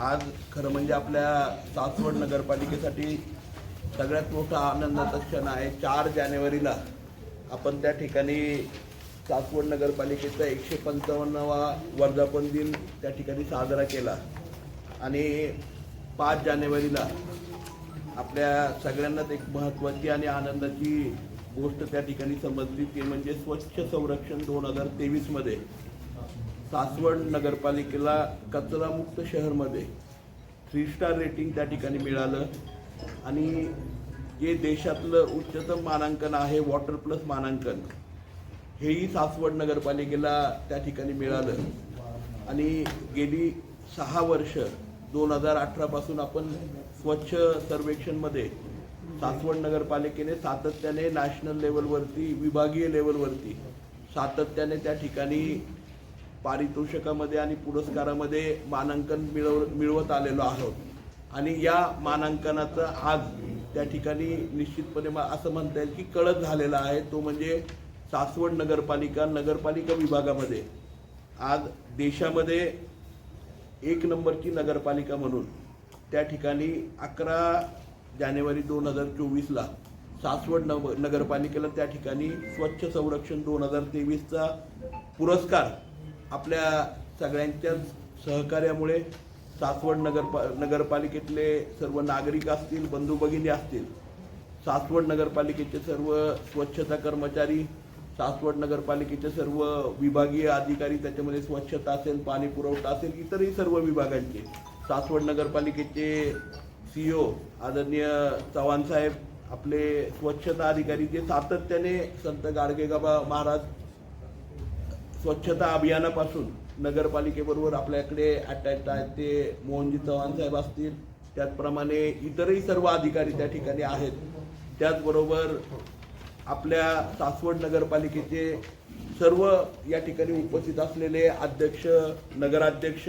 आज खरं म्हणजे आपल्या सासवड नगरपालिकेसाठी सगळ्यात मोठा आनंदाचा क्षण आहे. चार जानेवारीला आपण त्या ठिकाणी सासवड नगरपालिकेचा एकशे पंचावन्नवा वर्धापन दिन त्या ठिकाणी साजरा केला. आणि पाच जानेवारीला आपल्या सगळ्यांनाच एक महत्त्वाची आणि आनंदाची गोष्ट त्या ठिकाणी समजली ती म्हणजे स्वच्छ संरक्षण दोन हजार तेवीसमध्ये. सासवड नगरपालिकेला कचरामुक्त शहरमध्ये थ्री स्टार रेटिंग त्या ठिकाणी मिळालं. आणि जे देशातलं उच्चतम मानांकन आहे वॉटर प्लस मानांकन हेही सासवड नगरपालिकेला त्या ठिकाणी मिळालं. आणि गेली सहा वर्ष दोन हजार अठरापासून आपण स्वच्छ सर्वेक्षणमध्ये सासवड नगरपालिकेने सातत्याने नॅशनल लेवलवरती विभागीय लेवलवरती सातत्याने त्या ठिकाणी पारितोषिकामध्ये आणि पुरस्कारामध्ये मानांकन मिळव मिळवत आलेलो आहोत. आणि या मानांकनाचं आज त्या ठिकाणी निश्चितपणे असं म्हणता येईल की कळत झालेला आहे. तो म्हणजे सासवड नगरपालिका नगरपालिका विभागामध्ये. आज देशामध्ये एक नंबरची नगरपालिका म्हणून त्या ठिकाणी अकरा जानेवारी दोन हजार चोवीसला सासवड नव नगरपालिकेला त्या ठिकाणी स्वच्छ संरक्षण दोन हजार तेवीसचा पुरस्कार आपल्या सगळ्यांच्या सहकार्यामुळे सासवड नगरपा नगरपालिकेतले सर्व नागरिक असतील बंधू भगिनी असतील सासवड नगरपालिकेचे सर्व स्वच्छता कर्मचारी सासवड नगरपालिकेचे सर्व विभागीय अधिकारी त्याच्यामध्ये स्वच्छता असेल पाणी पुरवठा असेल इतरही सर्व विभागांचे सासवड नगरपालिकेचे सी ओ आदरणीय चव्हाणसाहेब आपले स्वच्छता अधिकारी जे सातत्याने संत गाडगेबाबा महाराज स्वच्छता अभियानापासून नगरपालिकेबरोबर आपल्याकडे अटॅच आहेत ते मोहनजी चव्हाण साहेब असतील. त्याचप्रमाणे इतरही सर्व अधिकारी त्या ठिकाणी आहेत. त्याचबरोबर आपल्या सासवड नगरपालिकेचे सर्व या ठिकाणी उपस्थित असलेले अध्यक्ष नगराध्यक्ष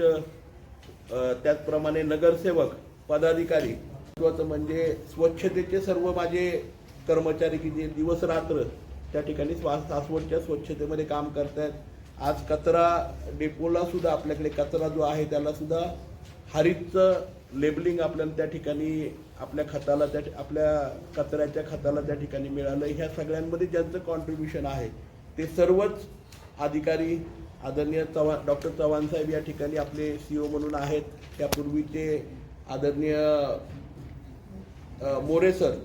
त्याचप्रमाणे नगरसेवक पदाधिकारी महत्वाचं म्हणजे स्वच्छतेचे सर्व माझे कर्मचारी की जे दिवस रात्र त्या ठिकाणी स्वा सासवडच्या स्वच्छतेमध्ये काम करतायत. आज कचरा डेपोला सुद्धा आपल्याकडे कचरा जो आहे त्याला सुद्धा हरितचं लेबलिंग आपल्याला त्या ठिकाणी आपल्या खताला त्या आपल्या कचऱ्याच्या खताला त्या ठिकाणी मिळालं. ह्या सगळ्यांमध्ये ज्यांचं कॉन्ट्रीब्युशन आहे ते सर्वच अधिकारी आदरणीय चव्हाण डॉक्टर चव्हाण साहेब या ठिकाणी आपले सी ओ म्हणून आहेत. त्यापूर्वीचे आदरणीय मोरे सर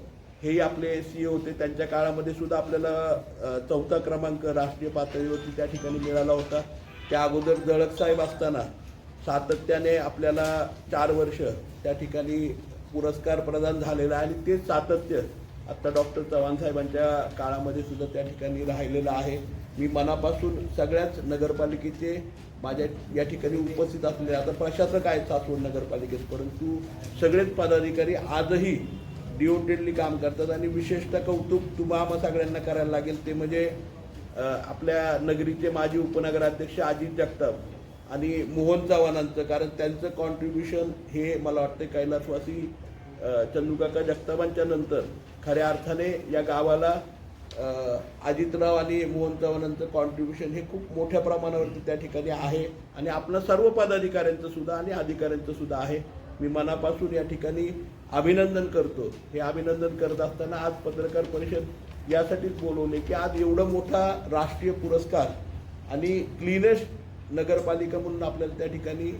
हेही आपले सी होते त्यांच्या काळामध्ये सुद्धा आपल्याला चौथा क्रमांक राष्ट्रीय पातळीवरती त्या ठिकाणी मिळाला होता. त्या अगोदर जळक साहेब असताना सातत्याने आपल्याला चार वर्ष त्या ठिकाणी पुरस्कार प्रदान झालेला आहे. आणि ते सातत्य आत्ता डॉक्टर चव्हाण साहेबांच्या काळामध्ये सुद्धा त्या ठिकाणी राहिलेलं आहे. मी मनापासून सगळ्याच नगरपालिकेचे माझ्या या ठिकाणी उपस्थित असलेले आता प्रशासक आहेत सासवड नगरपालिकेत परंतु सगळेच पदाधिकारी आजही डिओटेडली काम करतात आणि विशेषतः कौतुक तुम्हाला सगळ्यांना करायला लागेल. ते म्हणजे आपल्या नगरीचे माजी उपनगराध्यक्ष अजित जगताप आणि मोहन चव्हाणांचं. कारण त्यांचं कॉन्ट्रीब्युशन हे मला वाटतं कैलासवासी अ, चंदूकाका जगतापांच्या नंतर खऱ्या अर्थाने या गावाला अजितराव आणि मोहन चव्हाणांचं कॉन्ट्रीब्युशन हे खूप मोठ्या प्रमाणावरती त्या ठिकाणी आहे. आणि आपलं सर्व पदाधिकाऱ्यांचं सुद्धा आणि अधिकाऱ्यांचं सुद्धा आहे. मी मनापासून या ठिकाणी अभिनंदन करतो. हे अभिनंदन करत असताना आज पत्रकार परिषद यासाठीच बोलवले की आज एवढा मोठा राष्ट्रीय पुरस्कार आणि क्लीनेस्ट नगरपालिका म्हणून आपल्याला त्या ठिकाणी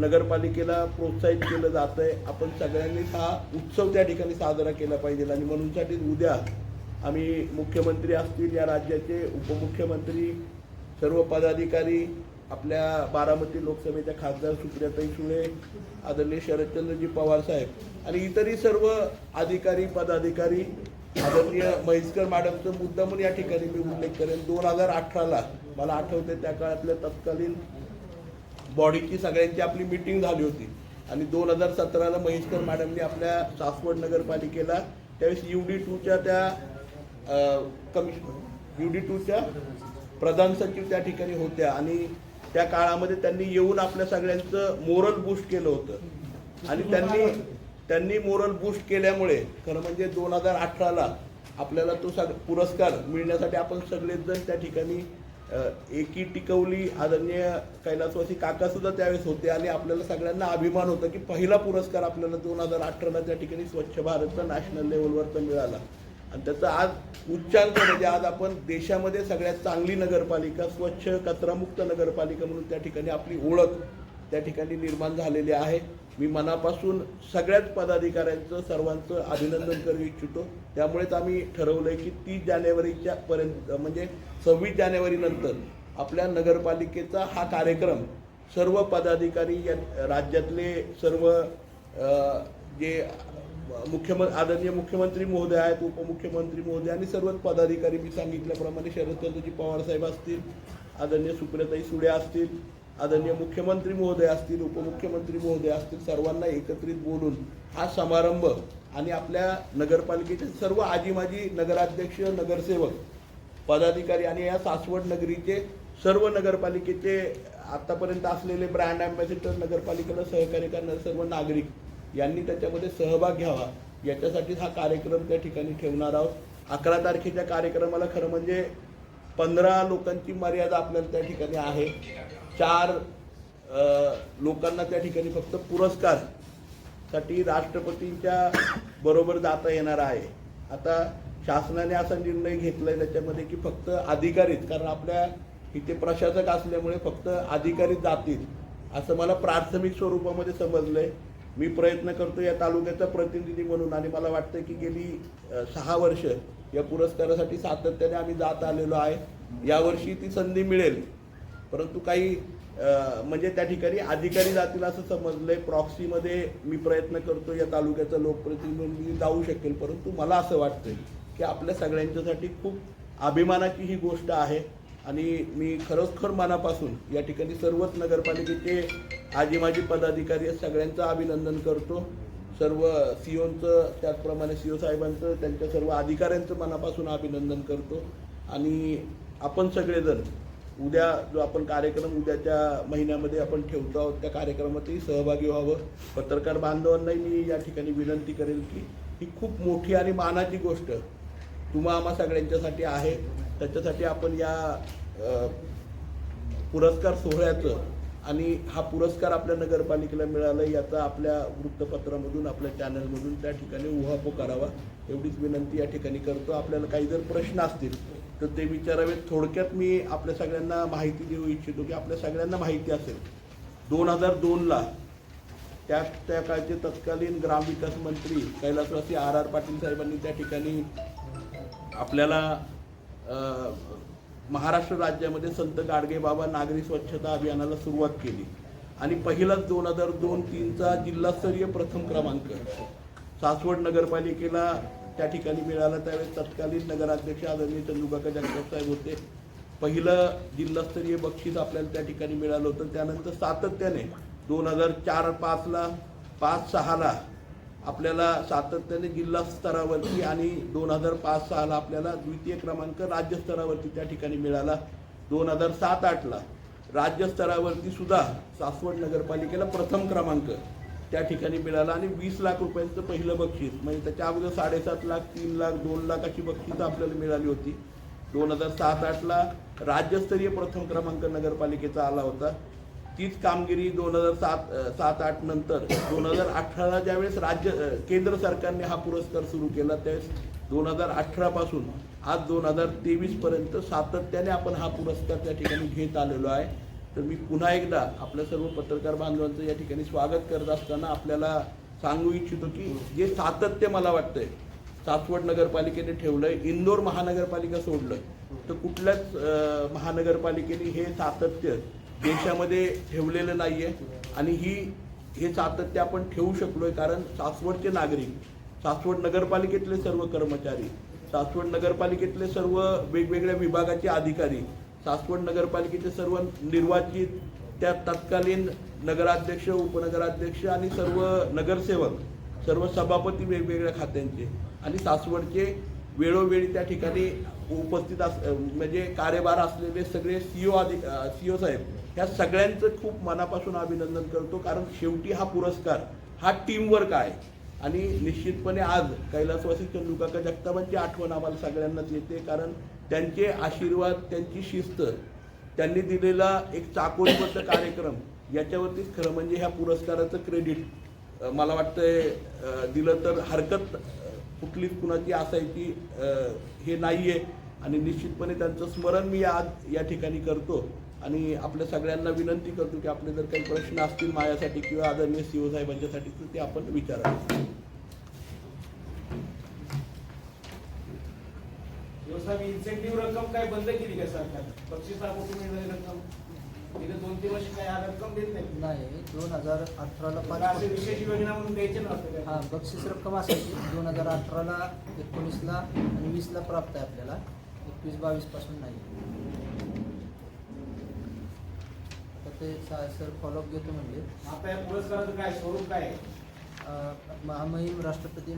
नगरपालिकेला प्रोत्साहित केलं जात आहे आपण सगळ्यांनीच हा उत्सव त्या ठिकाणी साजरा केला पाहिजे आणि म्हणूनसाठी उद्या आम्ही मुख्यमंत्री असतील या राज्याचे उपमुख्यमंत्री सर्व पदाधिकारी आपल्या बारामती लोकसभेच्या खासदार सुप्रियाताई सुळे आदरणीय शरदचंद्रजी पवार साहेब आणि इतरही सर्व अधिकारी पदाधिकारी आदरणीय म्हैसकर मॅडमचं मुद्दामून या ठिकाणी मी उल्लेख करेन. दोन हजार अठराला मला आठवते त्या काळातल्या तत्कालीन बॉडीची सगळ्यांची आपली मिटिंग झाली होती. आणि दोन हजार सतराला महेशकर मॅडमनी आपल्या सासवड नगरपालिकेला त्यावेळेस यू डी टूच्या त्या कमिशन यू डी टूच्या प्रधान सचिव त्या ठिकाणी होत्या. आणि त्या काळामध्ये त्यांनी येऊन आपल्या सगळ्यांचं मोरल बूस्ट केलं होतं. आणि त्यांनी त्यांनी मोरल बूस्ट केल्यामुळे खरं म्हणजे दोन हजार अठराला आपल्याला तो सग पुरस्कार मिळण्यासाठी आपण सगळेच जण त्या ठिकाणी एकी टिकवली. आदरणीय कैलासवासी काका सुद्धा त्यावेळेस होते आणि आपल्याला सगळ्यांना अभिमान होता की पहिला पुरस्कार आपल्याला दोन हजार अठराला त्या ठिकाणी स्वच्छ भारतचा नॅशनल लेवलवरचा मिळाला. आणि त्याचा आज उच्चांक म्हणजे आज आपण देशामध्ये सगळ्यात चांगली नगरपालिका स्वच्छ कचरामुक्त नगरपालिका म्हणून त्या ठिकाणी आपली ओळख त्या ठिकाणी निर्माण झालेली आहे. मी मनापासून सगळ्याच पदाधिकाऱ्यांचं सर्वांचं अभिनंदन करू इच्छितो. त्यामुळेच आम्ही ठरवलं आहे की तीस जानेवारीच्या पर्यंत म्हणजे सव्वीस जानेवारीनंतर आपल्या नगरपालिकेचा हा कार्यक्रम सर्व पदाधिकारी या राज्यातले सर्व जे मुख्यमंत्री आदरणीय मुख्यमंत्री महोदय आहेत उपमुख्यमंत्री महोदय आणि सर्वच पदाधिकारी मी सांगितल्याप्रमाणे शरदचंद्रजी पवार साहेब असतील आदरणीय सुप्रियाताई सुळे असतील आदरणीय मुख्यमंत्री महोदय असतील उपमुख्यमंत्री महोदय असतील सर्वांना एकत्रित बोलून हा समारंभ आणि आपल्या नगरपालिकेचे सर्व आजी माजी नगराध्यक्ष नगरसेवक पदाधिकारी आणि या सासवड नगरीचे सर्व नगरपालिकेचे आत्तापर्यंत असलेले ब्रँड अँबॅसिडर नगरपालिकेला सहकार्य करणारे सर्व नागरिक यांनी त्याच्यामध्ये सहभाग घ्यावा. याच्यासाठीच हा कार्यक्रम त्या ठिकाणी ठेवणार आहोत. अकरा तारखेच्या कार्यक्रमाला खरं म्हणजे पंधरा लोकांची मर्यादा आपल्याला त्या ठिकाणी आहे. चार लोकांना त्या ठिकाणी फक्त पुरस्कारसाठी राष्ट्रपतींच्या बरोबर जाता येणार आहे. आता शासनाने असा निर्णय घेतला आहे त्याच्यामध्ये की फक्त अधिकारीच कारण आपल्या इथे प्रशासक असल्यामुळे फक्त अधिकारीच जातील असं मला प्राथमिक स्वरूपामध्ये समजलं आहे मी प्रयत्न करतो या तालुक्याचा प्रतिनिधी म्हणून आणि मला वाटतं की गेली सहा वर्ष या पुरस्कारासाठी सातत्याने आम्ही जात आलेलो आहे. यावर्षी ती संधी मिळेल. परंतु काही म्हणजे त्या ठिकाणी अधिकारी जातील असं समजलं आहे प्रॉक्सीमध्ये मी प्रयत्न करतो या तालुक्याचा लोकप्रतिनिधी जाऊ शकेल. परंतु मला असं वाटतं की आपल्या सगळ्यांच्यासाठी खूप अभिमानाची ही गोष्ट आहे. आणि मी खरोखर मनापासून या ठिकाणी सर्वच नगरपालिकेचे आजी माजी पदाधिकारी सगळ्यांचं अभिनंदन करतो. सर्व सीओचं त्याचप्रमाणे सीओ साहेबांचं त्यांच्या सर्व अधिकाऱ्यांचं मनापासून अभिनंदन करतो. आणि आपण सगळेजण उद्या जो आपण कार्यक्रम उद्याच्या महिन्यामध्ये आपण ठेवतो आहोत त्या कार्यक्रमातही सहभागी व्हावं. पत्रकार बांधवांनाही मी या ठिकाणी विनंती करेल की ही खूप मोठी आणि मानाची गोष्ट तुम्हा आम्हा सगळ्यांच्यासाठी आहे. त्याच्यासाठी आपण या पुरस्कार सोहळ्याचं आणि हा पुरस्कार आपल्या नगरपालिकेला मिळाला याचा आपल्या वृत्तपत्रामधून आपल्या चॅनलमधून त्या ठिकाणी उहापो करावा. एवढीच विनंती या ठिकाणी करतो. आपल्याला काही जर प्रश्न असतील तर ते विचारावेत. थोडक्यात मी आपल्या सगळ्यांना माहिती देऊ इच्छितो की आपल्या सगळ्यांना माहिती असेल. दोन हजार दोनला त्या त्या काळचे तत्कालीन ग्रामविकास मंत्री कैलासवासी आर आर पाटील साहेबांनी त्या ठिकाणी आपल्याला महाराष्ट्र राज्यामध्ये संत गाडगे बाबा नागरी स्वच्छता अभियानाला सुरुवात केली. आणि पहिलाच दोन हजार दोन तीनचा जिल्हास्तरीय प्रथम क्रमांक. सासवड नगरपालिकेला त्या ठिकाणी मिळाला त्यावेळेस तत्कालीन नगराध्यक्ष आदरणीय चंदुकाका जगताप साहेब होते. पहिलं जिल्हास्तरीय बक्षीस आपल्याला त्या ठिकाणी मिळालं होतं. त्यानंतर सातत्याने दोन हजार चार पाचला पाच सहाला आपल्याला सातत्याने जिल्हा स्तरावरती आणि दोन हजार पाच सहाला आपल्याला द्वितीय क्रमांक राज्यस्तरावरती त्या ठिकाणी मिळाला. दोन हजार सात आठला राज्यस्तरावरती सुद्धा सासवड नगरपालिकेला प्रथम क्रमांक त्या ठिकाणी मिळाला आणि वीस लाख रुपयांचं पहिलं बक्षीस म्हणजे त्याच्या अगोदर साडेसात लाख तीन लाख दोन लाख अशी बक्षिसं आपल्याला मिळाली होती. दोन हजार सात आठला राज्यस्तरीय प्रथम क्रमांक नगरपालिकेचा आला होता. तीच कामगिरी दोन हजार सात सात आठ नंतर दोन हजार अठराला ज्यावेळेस राज्य केंद्र सरकारने हा पुरस्कार सुरू केला त्यावेळेस दोन हजार अठरापासून आज दोन हजार तेवीसपर्यंत सातत्याने आपण हा पुरस्कार त्या ठिकाणी घेत आलेलो आहे. तर मी पुन्हा एकदा आपल्या सर्व पत्रकार बांधवांचं या ठिकाणी स्वागत करत असताना आपल्याला सांगू इच्छितो की जे सातत्य मला वाटतंय सासवड नगरपालिकेने ठेवलंय इंदोर महानगरपालिका सोडलं तर कुठल्याच महानगरपालिकेने हे सातत्य देशामध्ये ठेवलेलं नाही आहे आणि ही हे सातत्य आपण ठेवू शकलो आहे कारण सासवडचे नागरिक सासवड नगरपालिकेतले सर्व कर्मचारी सासवड नगरपालिकेतले सर्व वेगवेगळ्या विभागाचे अधिकारी सासवड नगरपालिकेचे सर्व निर्वाचित त्या तत्कालीन नगराध्यक्ष उपनगराध्यक्ष आणि सर्व नगरसेवक सर्व सभापती वेगवेगळ्या खात्यांचे आणि सासवडचे वेळोवेळी त्या ठिकाणी उपस्थित अस म्हणजे कार्यभार असलेले सगळे सीओ अधिक सीओ साहेब ह्या सगळ्यांचं खूप मनापासून अभिनंदन करतो. कारण शेवटी हा पुरस्कार हा टीमवर्क आहे. आणि निश्चितपणे आज कैलासवासी चंदुकाका जगतापांची आठवण आम्हाला सगळ्यांनाच येते कारण त्यांचे आशीर्वाद त्यांची शिस्त त्यांनी दिलेला एक चाकोरीबद्ध कार्यक्रम याच्यावरतीच खरं म्हणजे ह्या पुरस्काराचं क्रेडिट मला वाटतंय दिलं तर हरकत कुठलीच कुणाची असायची हे नाही आहे आणि निश्चितपणे त्यांचं स्मरण मी आज या ठिकाणी करतो आणि आपल्या सगळ्यांना विनंती करतो की आपले जर काही प्रश्न असतील माझ्यासाठी किंवा आदरणीय सीओ साहेबांच्यासाठी तर ते आपण व्यवसाय इन्सेंटिव्ह रक्कम काय बंद केली काय सरकार? मिळणारी रक्कम. दोन तीन वर्ष काय हा रक्कम देत नाही? नाही दोन हजार अठराला पाच विशेष योजना म्हणून द्यायचे हा काय बक्षीस रक्कम असायची. दोन हजार अठराला एकोणीसला आणि वीसला प्राप्त आहे आपल्याला. एकवीस बावीसपासून नाही. आता ते सा- सर फॉलोअप घेतो म्हणजे आता या पुरस्काराचं काय स्वरूप काय आहे? अं, महामहिम राष्ट्रपती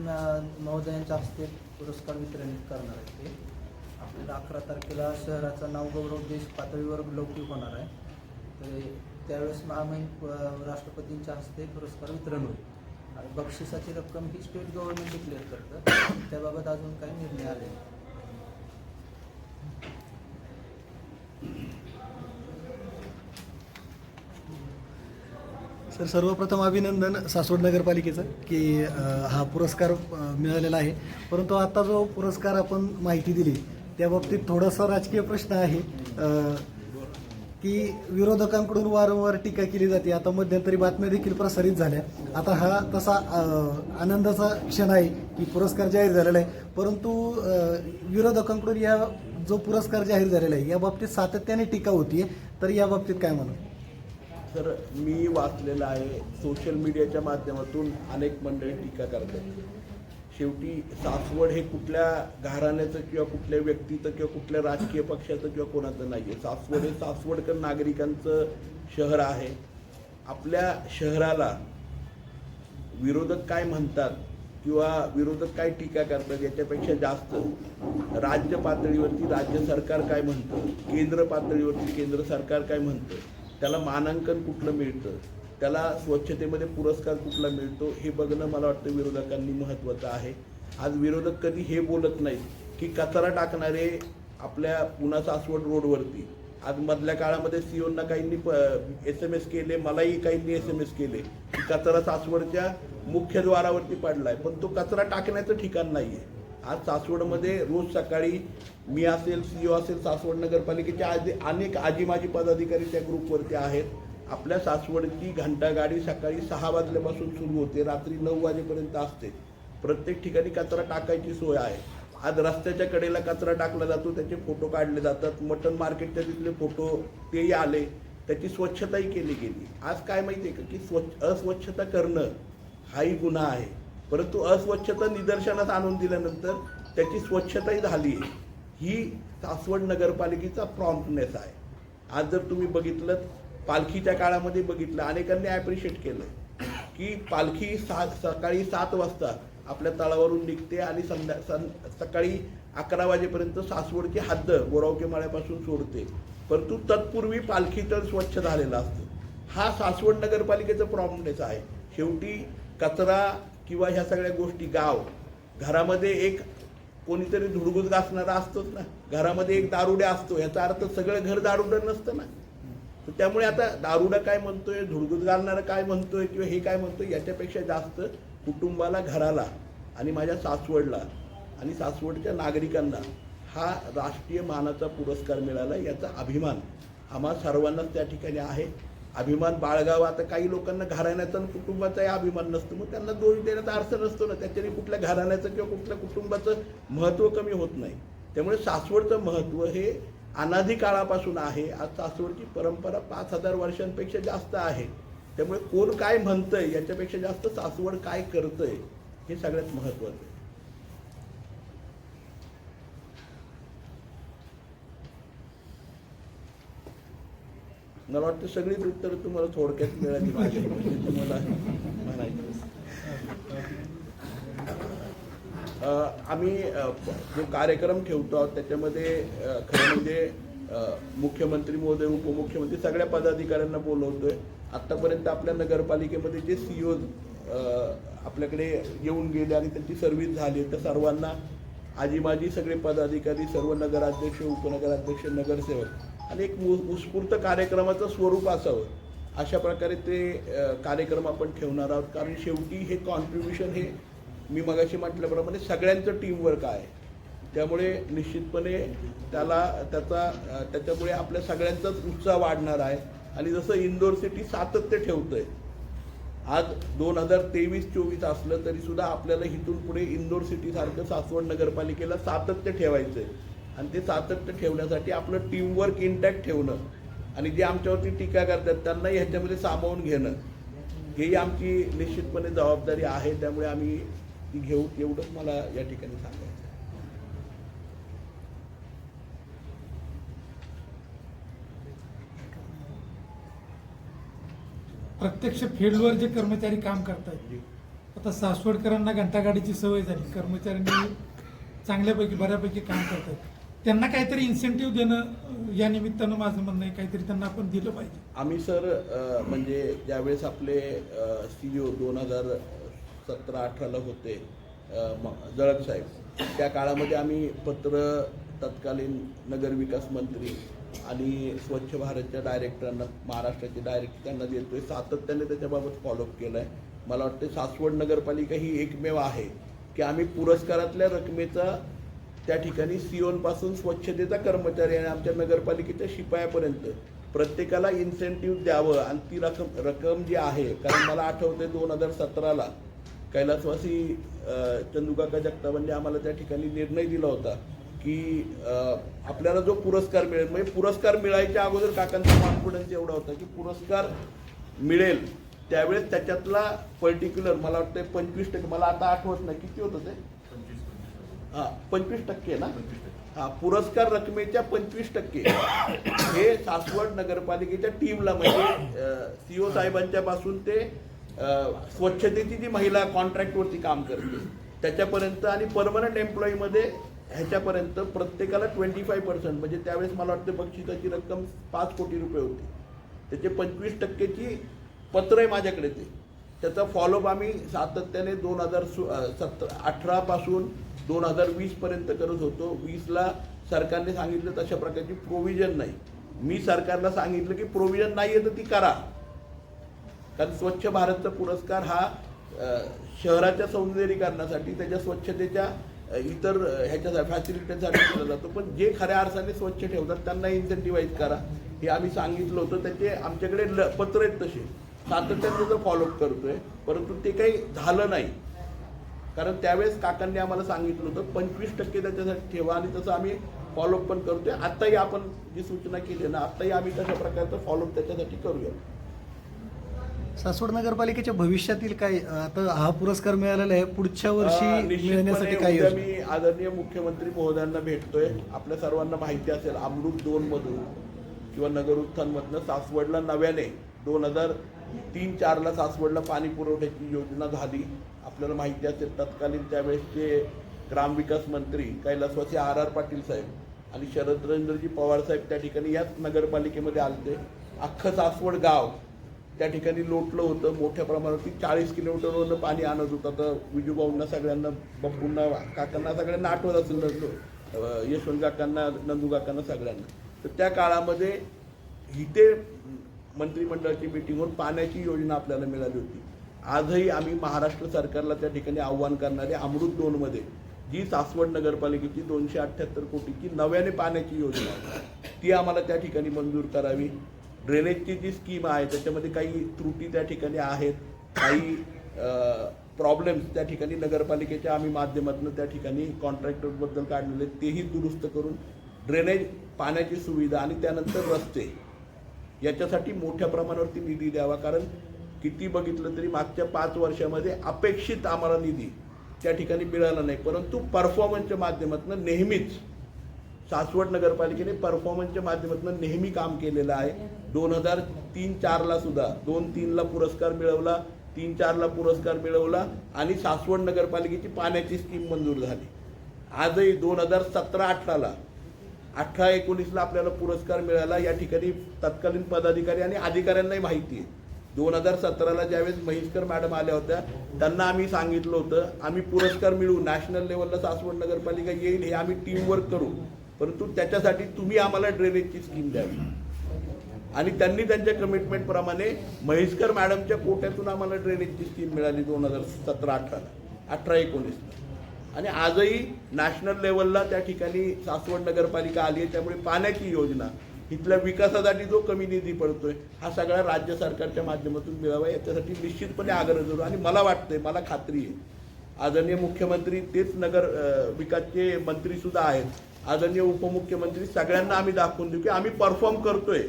महोदयांच्या हस्ते पुरस्कार वितरण करणार आहेत ते. आपल्याला अकरा तारखेला शहराचा नावगौरव देश पातळीवर लौकिक होणार आहे. तर त्यावेळेस महामहिम अं, राष्ट्रपतींच्या हस्ते पुरस्कार वितरण होईल. आणि बक्षिसाची रक्कम ही स्टेट गव्हर्नमेंट डिक्लेअर करतं. त्याबाबत अजून काही निर्णय आले नाही. तर सर्वप्रथम अभिनंदन सासवड नगरपालिकेचं की हा पुरस्कार मिळालेला आहे. परंतु आता जो पुरस्कार आपण माहिती दिली त्या बाबतीत थोडासा राजकीय प्रश्न आहे की विरोधकांकडून वारंवार टीका केली जाते. आता मध्यंतरी बातम्या देखील प्रसारित झाल्या. आता हा तसा आनंदाचा क्षण आहे की पुरस्कार जाहीर झालेला आहे. परंतु विरोधकांकडून या जो पुरस्कार जाहीर झालेला आहे या बाबतीत सातत्याने टीका होतीये. तर या बाबतीत काय म्हणू? तर मी वाचलेलं आहे. सोशल मीडियाच्या माध्यमातून अनेक मंडळी टीका करतात. शेवटी सासवड हे कुठल्या घराण्याचं किंवा कुठल्या व्यक्तीचं किंवा कुठल्या राजकीय पक्षाचं किंवा कोणाचं नाही आहे सासवड हे सासवडकर नागरिकांचं शहर आहे. आपल्या शहराला विरोधक काय म्हणतात किंवा विरोधक काय टीका करतात याच्यापेक्षा जास्त राज्य पातळीवरती राज्य सरकार काय म्हणतं? केंद्र पातळीवरती केंद्र सरकार काय म्हणतं? त्याला मानांकन कुठलं मिळतं? त्याला स्वच्छतेमध्ये पुरस्कार कुठला मिळतो? हे बघणं मला वाटतं विरोधकांनी महत्त्वाचं आहे. आज विरोधक कधी हे बोलत नाहीत की कचरा टाकणारे आपल्या पुणा सासवड रोडवरती. आज मधल्या काळामध्ये सीओंना काहींनी प एस एम एस केले मलाही काहींनी एस एम एस केले की कचरा सासवडच्या मुख्य द्वारावरती आहे पण तो कचरा टाकण्याचं ठिकाण नाही आहे आज सासवडमध्ये रोज सकाळी मी असेल सीओ असेल सासवड नगरपालिकेचे आजी अनेक आजी माजी पदाधिकारी त्या ग्रुपवरती आहेत. आपल्या सासवडची घंटागाडी सकाळी सहा वाजल्यापासून सुरू होते. रात्री नऊ वाजेपर्यंत असते. प्रत्येक ठिकाणी कचरा टाकायची सोय आहे. आज रस्त्याच्या कडेला कचरा टाकला जातो त्याचे फोटो काढले जातात. मटन मार्केटच्या तिथले फोटो तेही आले. त्याची स्वच्छताही केली गेली. आज काय माहिती आहे का? की स्वच्छ अस्वच्छता करणं हाही गुन्हा आहे. परंतु अस्वच्छता निदर्शनास आणून दिल्यानंतर त्याची स्वच्छताही झाली आहे. ही सासवड नगरपालिकेचा प्रॉम्प्टनेस आहे. आज जर तुम्ही बघितलं पालखीच्या काळामध्ये बघितलं अनेकांनी ॲप्रिशिएट केलं की पालखी सा सकाळी सात वाजता आपल्या तळावरून निघते आणि संध्या सं सकाळी अकरा वाजेपर्यंत सासवडची हद्द गोरावके माळ्यापासून सोडते. परंतु तत्पूर्वी पालखी तर स्वच्छ झालेला असतं. हा सासवड नगरपालिकेचा प्रॉब्लेमच आहे. शेवटी कचरा किंवा ह्या सगळ्या गोष्टी गाव. घरामध्ये एक कोणीतरी धुडगुज घासणारा असतोच ना. घरामध्ये एक दारुड्या असतो. याचा अर्थ सगळं घर दारुडं नसतं ना. तर त्यामुळे आता दारुडा काय म्हणतोय धुडगुज घालणारं काय म्हणतोय किंवा हे काय म्हणतोय याच्यापेक्षा जास्त कुटुंबाला घराला आणि माझ्या सासवडला आणि सासवडच्या नागरिकांना हा राष्ट्रीय मानाचा पुरस्कार मिळाला याचा अभिमान आम्हा सर्वांनाच त्या ठिकाणी आहे. अभिमान बाळगावा. आता काही लोकांना घराण्याचा आणि कुटुंबाचाही अभिमान नसतो. मग त्यांना दोष देण्याचा अर्थ नसतो ना. त्याच्याने कुठल्या घराण्याचं किंवा कुठल्या कुटुंबाचं महत्त्व कमी होत नाही. त्यामुळे सासवडचं महत्त्व हे अनादी काळापासून आहे. आज सासवडची परंपरा पाच हजार वर्षांपेक्षा जास्त आहे. त्यामुळे कोण काय म्हणतंय याच्यापेक्षा जास्त सासवड काय करतंय हे सगळ्यात महत्त्वाचं आहे. मला वाटतं सगळीच उत्तरं तुम्हाला थोडक्यात मिळाली पाहिजे म्हणजे तुम्हाला म्हणायचं आम्ही जो कार्यक्रम ठेवतो आहोत त्याच्यामध्ये खरं म्हणजे मुख्यमंत्री महोदय उपमुख्यमंत्री सगळ्या पदाधिकाऱ्यांना बोलवतोय. आत्तापर्यंत आपल्या नगरपालिकेमध्ये जे सी ओ आपल्याकडे येऊन गेले आणि त्यांची सर्व्हिस झाली तर सर्वांना आजी माजी सगळे पदाधिकारी सर्व नगराध्यक्ष उपनगराध्यक्ष नगरसेवक आणि एक मु उत्स्फूर्त कार्यक्रमाचं स्वरूप असावं. अशा प्रकारे ते कार्यक्रम आपण ठेवणार आहोत. कारण शेवटी हे कॉन्ट्रीब्युशन हे मी मगाशी म्हटल्याप्रमाणे सगळ्यांचं टीमवर्क आहे. त्यामुळे निश्चितपणे त्याला त्याचा त्याच्यामुळे आपल्या सगळ्यांचाच उत्साह वाढणार आहे. आणि जसं इंदोर सिटी सातत्य ठेवतंय आज दोन हजार तेवीस चोवीस असलं तरीसुद्धा आपल्याला इथून पुढे इंदोर सिटीसारखं सासवड नगरपालिकेला सातत्य ठेवायचं आहे आणि ते सातत्य ठेवण्यासाठी आपलं टीमवर्क इंटॅक्ट ठेवणं. आणि जे आमच्यावरती टीका करतात त्यांना ह्याच्यामध्ये सामावून घेणं. हेही आमची निश्चितपणे जबाबदारी आहे त्यामुळे आम्ही ती घेऊ एवढंच मला या ठिकाणी सांगायचं. प्रत्यक्ष फील्डवर जे कर्मचारी काम करतायत आता सासवडकरांना घंटागाडीची सवय झाली. कर्मचाऱ्यांनी चांगल्यापैकी बऱ्यापैकी काम करतायत. त्यांना काहीतरी इन्सेंटिव्ह देणं या निमित्तानं माझं म्हणणं आहे काहीतरी त्यांना आपण दिलं पाहिजे. आम्ही सर म्हणजे ज्यावेळेस आपले सी ओ दोन हजार सतरा अठराला होते जळक साहेब त्या काळामध्ये आम्ही पत्र तत्कालीन नगरविकास मंत्री आणि स्वच्छ भारतच्या डायरेक्टरांना महाराष्ट्राचे डायरेक्टर त्यांना देतोय. सातत्याने त्याच्याबाबत फॉलोअप केलं आहे मला वाटतं सासवड नगरपालिका ही एकमेव आहे की आम्ही पुरस्कारातल्या रकमेचा त्या ठिकाणी सिओनपासून स्वच्छतेचा कर्मचारी आणि आमच्या नगरपालिकेच्या शिपायापर्यंत प्रत्येकाला इन्सेंटिव्ह द्यावं आणि ती रकम रक्कम जी आहे कारण मला आठवते दोन हजार सतराला कैलासवासी चंदुकाका चंदूकाका जगतापांनी आम्हाला त्या ठिकाणी निर्णय दिला होता की आपल्याला जो पुरस्कार मिळेल म्हणजे पुरस्कार मिळायच्या अगोदर काकांचा कॉन्फिडन्स एवढा होता की पुरस्कार मिळेल. त्यावेळेस त्याच्यातला पर्टिक्युलर मला वाटतं पंचवीस टक्के मला आता आठवत नाही किती होतं ते? हा पंचवीस टक्के ना? हा पुरस्कार रकमेच्या पंचवीस टक्के. हे सासवड नगरपालिकेच्या टीमला म्हणजे सीओ साहेबांच्या पासून ते स्वच्छतेची जी महिला कॉन्ट्रॅक्टवरती काम करते त्याच्यापर्यंत आणि परमनंट एम्प्लॉईमध्ये ह्याच्यापर्यंत प्रत्येकाला ट्वेंटी फाय पर्सेंट म्हणजे त्यावेळेस मला वाटतं बक्षिसाची रक्कम पाच कोटी रुपये होती. त्याचे पंचवीस टक्केची पत्र आहे माझ्याकडे ते. त्याचा फॉलोअप आम्ही सातत्याने दोन हजार सु सत अठरापासून दोन हजार वीसपर्यंत करत होतो. वीसला सरकारने सांगितलं तशा प्रकारची प्रोव्हिजन नाही. मी सरकारला सांगितलं की प्रोव्हिजन नाही आहे तर ती करा. कारण स्वच्छ भारतचा पुरस्कार हा शहराच्या सौंदर्यीकरणासाठी त्याच्या स्वच्छतेच्या इतर ह्याच्या फॅसिलिटीसाठी दिला जातो. पण जे खऱ्या अर्थाने स्वच्छ ठेवतात त्यांना इन्सेंटिवाईज करा. हे आम्ही सांगितलं होतं. त्याचे आमच्याकडे ल पत्र आहेत तसे. सातत्याने जर फॉलोअप करतोय परंतु ते काही झालं नाही. कारण त्यावेळेस काकांनी आम्हाला सांगितलं होतं पंचवीस टक्के त्याच्यासाठी ठेवा आणि तसं आम्ही फॉलोअप पण करतोय. आत्ताही आपण जी सूचना केली ना आत्ताही आम्ही तशा प्रकारचं फॉलोअप त्याच्यासाठी करूया सासवड नगरपालिकेच्या भविष्यातील काय आता हा पुरस्कार मिळालेला आहे पुढच्या वर्षी मिळण्यासाठी काय मी आदरणीय मुख्यमंत्री महोदयांना भेटतोय. आपल्या सर्वांना माहिती असेल अमृत दोन मधून किंवा नगर उत्थानमधनं सासवडला नव्याने दोन हजार तीन चारला सासवडला पाणी पुरवठ्याची योजना झाली. आपल्याला माहिती असेल तत्कालीन त्यावेळेसचे ग्रामविकास मंत्री कैलासवासी आर आर पाटील साहेब आणि शरदरेंद्रजी पवार साहेब त्या ठिकाणी याच नगरपालिकेमध्ये आलते. अख्खं सासवड गाव त्या ठिकाणी लोटलं होतं. मोठ्या प्रमाणावरती चाळीस किलोमीटरवरनं पाणी आणत होतं. तर विजूभाऊंना सगळ्यांना बप्पूंना काकांना सगळ्यांना आठवत असेल नंदू यशवंत काकांना नंदू काकांना सगळ्यांना. तर त्या काळामध्ये इथे मंत्रिमंडळाची मिटिंगवर होऊन पाण्याची योजना आपल्याला मिळाली होती. आजही आम्ही महाराष्ट्र सरकारला त्या ठिकाणी आव्हान करणारे अमृत दोनमध्ये जी सासवड नगरपालिकेची दोनशे अठ्ठ्याहत्तर कोटीची नव्याने पाण्याची योजना ती आम्हाला त्या ठिकाणी मंजूर करावी. ड्रेनेजची जी स्कीम आहे त्याच्यामध्ये काही त्रुटी त्या ठिकाणी आहेत काही प्रॉब्लेम्स त्या ठिकाणी नगरपालिकेच्या आम्ही माध्यमातून त्या ठिकाणी कॉन्ट्रॅक्टरबद्दल काढलेले तेही दुरुस्त करून ड्रेनेज पाण्याची सुविधा आणि त्यानंतर रस्ते याच्यासाठी मोठ्या प्रमाणावरती निधी द्यावा. कारण किती बघितलं तरी मागच्या पाच वर्षामध्ये अपेक्षित आम्हाला निधी त्या ठिकाणी मिळाला नाही. परंतु परफॉर्मन्सच्या माध्यमातून नेहमीच सासवड नगरपालिकेने परफॉर्मन्सच्या माध्यमातून नेहमी काम केलेलं आहे. दोन हजार तीन चारला सुद्धा दोन तीनला पुरस्कार मिळवला तीन चारला पुरस्कार मिळवला आणि सासवड नगरपालिकेची पाण्याची स्कीम मंजूर झाली. आजही दोन हजार सतरा अठराला अठरा एकोणीसला आपल्याला पुरस्कार मिळाला. या ठिकाणी तत्कालीन पदाधिकारी आणि अधिकाऱ्यांनाही माहिती आहे. दोन हजार सतराला ज्यावेळेस महेशकर मॅडम आल्या होत्या त्यांना आम्ही सांगितलं होतं आम्ही पुरस्कार मिळवू नॅशनल लेवलला सासवड नगरपालिका येईल हे आम्ही टीम वर्क करू. परंतु त्याच्यासाठी तुम्ही आम्हाला ड्रेनेजची स्कीम द्यावी. आणि त्यांनी त्यांच्या कमिटमेंट प्रमाणे म्हैसकर मॅडमच्या कोट्यातून आम्हाला ड्रेनेजची स्कीम मिळाली दोन हजार सतरा अठराला अठरा एकोणीसला. आणि आजही नॅशनल लेवलला त्या ठिकाणी सासवड नगरपालिका आली आहे त्यामुळे पाण्याची योजना इथल्या विकासासाठी जो कमी निधी पडतोय हा सगळा राज्य सरकारच्या माध्यमातून मिळावा याच्यासाठी निश्चितपणे आग्रह धरू. आणि मला वाटतंय मला खात्री आहे. आदरणीय मुख्यमंत्री तेच नगर विकासचे मंत्री सुद्धा आहेत. आदरणीय उपमुख्यमंत्री सगळ्यांना आम्ही दाखवून देऊ की आम्ही परफॉर्म करतोय.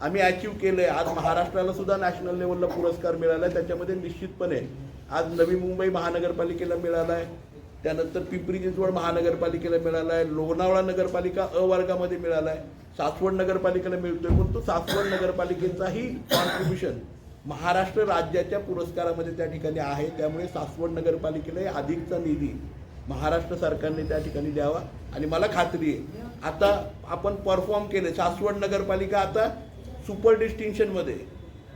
आम्ही अचीव केलंय. आज महाराष्ट्राला सुद्धा नॅशनल लेवलला पुरस्कार मिळाला आहे त्याच्यामध्ये निश्चितपणे आज नवी मुंबई महानगरपालिकेला मिळाला आहे त्यानंतर पिंपरी चिंचवड महानगरपालिकेला मिळाला आहे लोणावळा नगरपालिका अ वर्गामध्ये मिळाला आहे सासवड नगरपालिकेला मिळतोय पण तो सासवड नगरपालिकेचाही कॉन्ट्रीब्युशन महाराष्ट्र राज्याच्या पुरस्कारामध्ये त्या ठिकाणी आहे. त्यामुळे सासवड नगरपालिकेला अधिकचा निधी महाराष्ट्र सरकारने त्या ठिकाणी द्यावा. आणि मला खात्री आहे आता आपण परफॉर्म केले सासवड नगरपालिका आता सुपर डिस्टिंक्शनमध्ये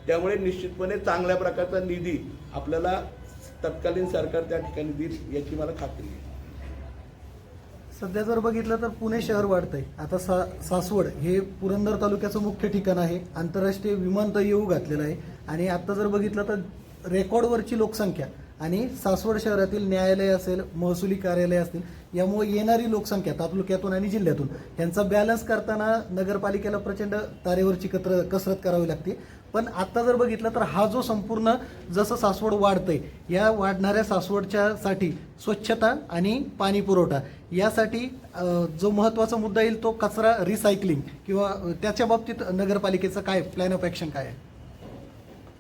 त्यामुळे निश्चितपणे चांगल्या प्रकारचा निधी आपल्याला तत्कालीन सरकार त्या ठिकाणी देईल याची मला खात्री आहे. सध्या जर बघितलं तर पुणे शहर वाढतंय. आता सा सासवड हे पुरंदर तालुक्याचं मुख्य ठिकाण आहे. आंतरराष्ट्रीय विमानतळ येऊ घातलेलं आहे. आणि आता जर बघितलं तर रेकॉर्डवरची लोकसंख्या आणि सासवड शहरातील न्यायालय असेल महसुली कार्यालय असतील यामुळे येणारी लोकसंख्या तालुक्यातून आणि जिल्ह्यातून यांचा बॅलन्स करताना नगरपालिकेला प्रचंड तारेवरची कत्र कसरत करावी लागते. पण आत्ता जर बघितलं तर हा जो संपूर्ण जसं सासवड वाढतंय या वाढणाऱ्या सासवडच्या साठी स्वच्छता आणि पाणी पुरवठा यासाठी जो महत्त्वाचा मुद्दा येईल तो कचरा रिसायकलिंग किंवा त्याच्या बाबतीत नगरपालिकेचं काय प्लॅन ऑफ ॲक्शन काय आहे?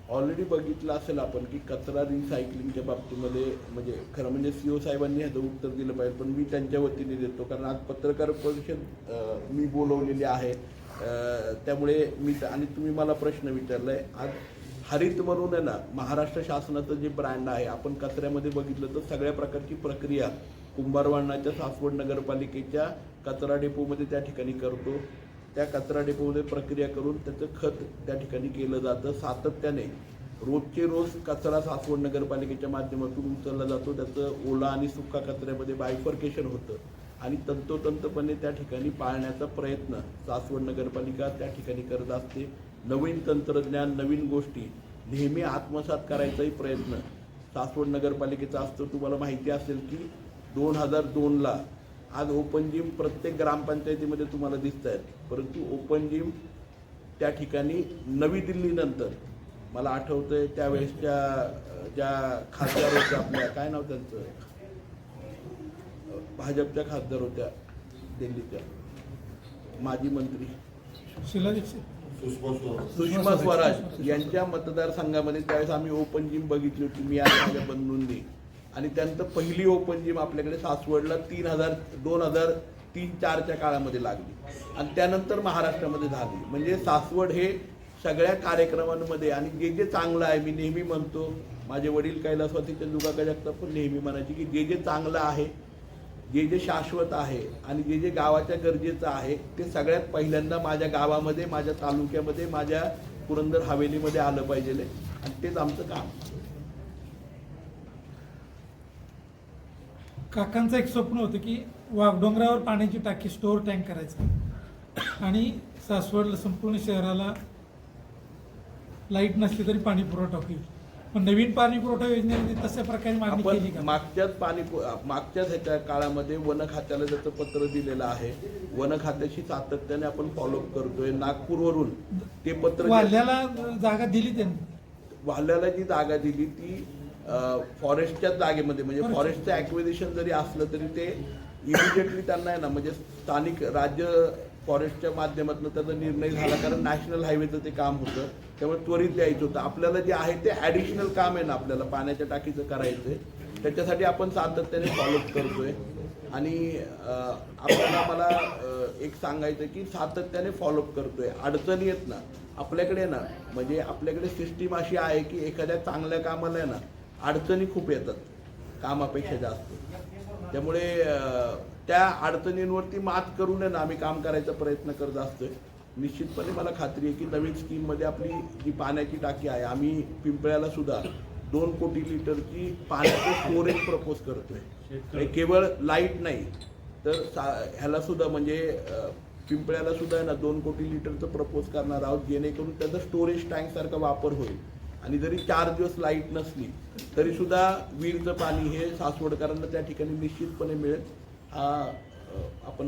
ऑलरेडी बघितलं असेल आपण की कचरा रिसायकलिंगच्या बाबतीमध्ये म्हणजे खरं म्हणजे सी ओ साहेबांनी ह्याचं उत्तर दिलं पाहिजे पण मी त्यांच्या वतीने देतो. कारण आज पत्रकार परिषद मी बोलवलेली आहे. त्यामुळे मी आणि तुम्ही मला प्रश्न विचारला आहे आज हरित म्हणून आहे ना महाराष्ट्र शासनाचं जे ब्रँड आहे आपण कचऱ्यामध्ये बघितलं तर सगळ्या प्रकारची प्रक्रिया कुंभारवाणाच्या सासवड नगरपालिकेच्या कचरा डेपोमध्ये त्या ठिकाणी करतो. त्या कचरा डेपोमध्ये प्रक्रिया करून त्याचं खत त्या ठिकाणी केलं जातं. सातत्याने रोजचे रोज कचरा सासवड नगरपालिकेच्या माध्यमातून उचलला जातो. त्याचं ओला आणि सुका कचऱ्यामध्ये बायफर्केशन होतं आणि तंतोतंतपणे त्या ठिकाणी पाळण्याचा प्रयत्न सासवड नगरपालिका त्या ठिकाणी करत असते. नवीन तंत्रज्ञान नवीन गोष्टी नेहमी आत्मसात करायचाही प्रयत्न सासवड नगरपालिकेचा असतो. तुम्हाला माहिती असेल की दोन हजार दोनला आज ओपन जिम प्रत्येक ग्रामपंचायतीमध्ये तुम्हाला दिसत आहेत परंतु ओपन जिम त्या ठिकाणी नवी दिल्लीनंतर मला आठवतंय त्यावेळेसच्या अं, ज्या खासदार होत्या आपल्या काय नाव त्यांचं? भाजपच्या खासदार होत्या दिल्लीच्या. माजी मंत्री. शिला दीक्षित. सुषमा स्वराज. यांच्या मतदारसंघामध्ये त्यावेळेस आम्ही ओपन जिम बघितली होती. मी आणि माझ्या बंधूंनी. आणि त्यानंतर पहिली ओपन जिम आपल्याकडे सासवडला तीन हजार दोन हजार तीन चारच्या काळामध्ये लागली. आणि त्यानंतर महाराष्ट्रामध्ये झाली. म्हणजे सासवड हे सगळ्या कार्यक्रमांमध्ये आणि जे जे चांगलं आहे मी नेहमी म्हणतो माझे वडील कैलासवातीच्या जुगाका जगताप पण नेहमी म्हणायचे की जे जे चांगलं आहे जे जे शाश्वत आहे आणि जे जे गावाच्या गरजेचं आहे ते सगळ्यात पहिल्यांदा माझ्या गावामध्ये माझ्या तालुक्यामध्ये माझ्या पुरंदर हवेलीमध्ये आलं पाहिजे. आणि तेच आमचं काम. काकांचं एक स्वप्न होतं की वाघडोंगरावर पाण्याची टाकी स्टोअर टँक करायचं. आणि सासवडला संपूर्ण शहराला लाइट नसली तरी पाणी पुरवठा होईल. पण नवीन पाणी पुरवठा योजनेमध्ये तशा प्रकारे मागणी केली आपण का? मागच्याच पाणी मागच्याच ह्याच्या काळामध्ये वन खात्याला त्याचं पत्र दिलेलं आहे वन खात्याशी सातत्याने आपण फॉलोअप करतोय. नागपूरवरून ते पत्र वाल्याला जागा दिली त्यांनी. वाल्याला जी जागा दिली ती फॉरेस्टच्याच जागेमध्ये म्हणजे. फॉरेस्टचं ॲक्विजिशन जरी असलं तरी ते इमिडिएटली त्यांना आहे ना म्हणजे स्थानिक राज्य फॉरेस्टच्या माध्यमातून त्याचा निर्णय झाला. कारण नॅशनल हायवेचं ते काम होतं. त्यामुळे त्वरित द्यायचं होतं. आपल्याला जे आहे ते ॲडिशनल काम आहे ना आपल्याला पाण्याच्या टाकीचं करायचं आहे त्याच्यासाठी आपण सातत्याने फॉलोअप करतोय. आणि आपल्याला मला एक सांगायचं की सातत्याने फॉलोअप करतोय. अडचणी येत ना. आपल्याकडे ना म्हणजे आपल्याकडे सिस्टीम अशी आहे की एखाद्या चांगल्या कामाला आहे ना अडचणी खूप येतात. कामापेक्षा जास्त. त्यामुळे त्या अडचणींवरती मात करून आहे ना. आम्ही काम करायचा प्रयत्न करत असतोय. निश्चितपणे मला खात्री आहे की नवीन स्कीममध्ये आपली जी पाण्याची टाकी आहे आम्ही पिंपळ्याला सुद्धा दोन कोटी लिटरची पाण्याचं स्टोरेज प्रपोज करतोय. केवळ लाइट नाही तर सा ह्याला सुद्धा म्हणजे पिंपळ्याला सुद्धा आहे ना दोन कोटी लिटरचं प्रपोज करणार आहोत जेणेकरून त्याचा स्टोरेज टँक सारखा वापर होईल. आणि जरी चार दिवस लाइट नसली तरी सुद्धा विहिरीचं पाणी हे सासवडकरांना त्या ठिकाणी निश्चितपणे मिळेल. हा आपण